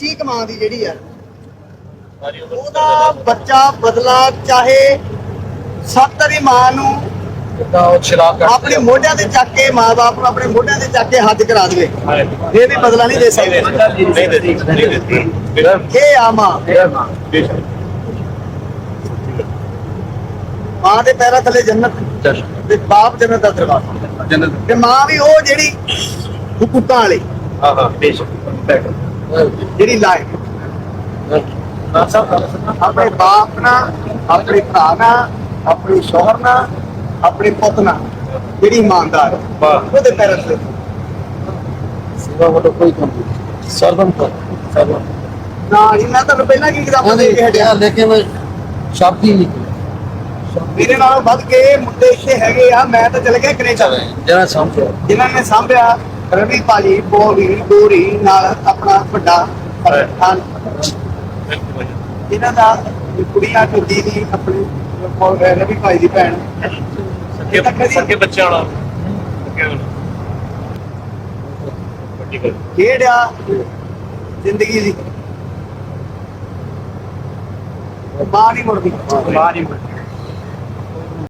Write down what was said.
ਚੀਕ ਮਾਂ ਦੀ ਜਿਹੜੀ ਆ ਉਹਦਾ ਬੱਚਾ ਬਦਲਾ ਚਾਹੇ ਸੱਤ ਦੀ ਮਾਂ ਨੂੰ ਉਹ ਆਪਣੇ ਮੋਢਿਆਂ ਤੇ ਚੱਕ ਕੇ ਮਾਂ-ਬਾਪ ਨੂੰ ਆਪਣੇ ਮੋਢਿਆਂ ਤੇ ਚੱਕ ਕੇ ਹੱਜ ਕਰਾ ਦੇਵੇ। ਇਹ ਵੀ ਬਦਲਾ ਨਹੀਂ ਦੇ ਸਕਦੇ। ਨਹੀਂ ਦੇ ਨਹੀਂ ਦੇ ਇਹ ਆ ਮਾਂ। ਮਾਂ। ਦੇ ਪੈਰਾਂ ਥੱਲੇ ਜੰਨਤ ਤੇ ਬਾਪ ਜੰਨਤ ਦਾ ਦਰਵਾਜ਼ਾ। ਜੰਨਤ। ਤੇ ਮਾਂ ਵੀ ਉਹ ਜਿਹੜੀ ਹੁਕੂਕਾਂ ਵਾਲੀ। ਹਾਂ ਹਾਂ ਬੇਸ਼ੱਕ। ਜਿਹੜੀ ਲਾਇਕ। ਆਪਣੇ ਬਾਪ ਨਾਲ ਆਪਣੇ ਭਰਾ ਨਾਲ ਆਪਣੇ ਸ਼ੋਹਰ ਨਾਲ ਆਪਣੇ ਪੁੱਤ ਨਾਲ ਜਿਹੜੀ ਇਮਾਨਦਾਰ ਹੈ। ਉਹਦੇ ਪੈਰਾਂ ਥੱਲੇ ਸੇਵਾ ਵੱਲੋਂ ਕੋਈ ਕੰਮ ਨਹੀਂ। ਸਰਵਨ ਕਰ ਸਰਵਨ ਨਾ ਜੀ ਮੈਂ ਤੁਹਾਨੂੰ ਪਹਿਲਾਂ ਕੀ ਕਿਤਾਬਾਂ ਦੇ ਕੇ ਹਟਿਆ। ਲੇਕਿਨ ਸ਼ਾਬਦੀ ਨਹੀਂ ਮੇਰੇ ਨਾਲੋਂ ਵੱਧ ਕੇ ਮੁੰਡੇ ਇੱਥੇ ਹੈਗੇ ਆ ਮੈਂ ਤਾਂ ਚਲੇ ਗਿਆ ਕੈਨੇਡਾ। ਜਿਹੜਾ ਸਮਝਿਆ ਜਿਨ੍ਹਾਂ ਨੇ ਸਾਂਭਿਆ ਰਵੀ ਭਾਜੀ ਬੋਰੀ ਨਾਲ ਆਪਣਾ ਵੱਡਾ ਖਾਨ ਇਹਨਾਂ ਦਾ ਕੁੜੀਆਂ ਤੇ ਦੀਦੀ ਆਪਣੀ ਰਵੀ ਭਾਈ ਦੀ ਭੈਣ। ਕਦੀ ਸਕੇ ਬੱਚਿਆਂ ਵਾਲਾ। ਸਕੇ ਆ ਜ਼ਿੰਦਗੀ ਦੀ। ਮਾਂ ਨਹੀਂ ਮੁੜਦੀ। ਮਾਂ ਨਹੀਂ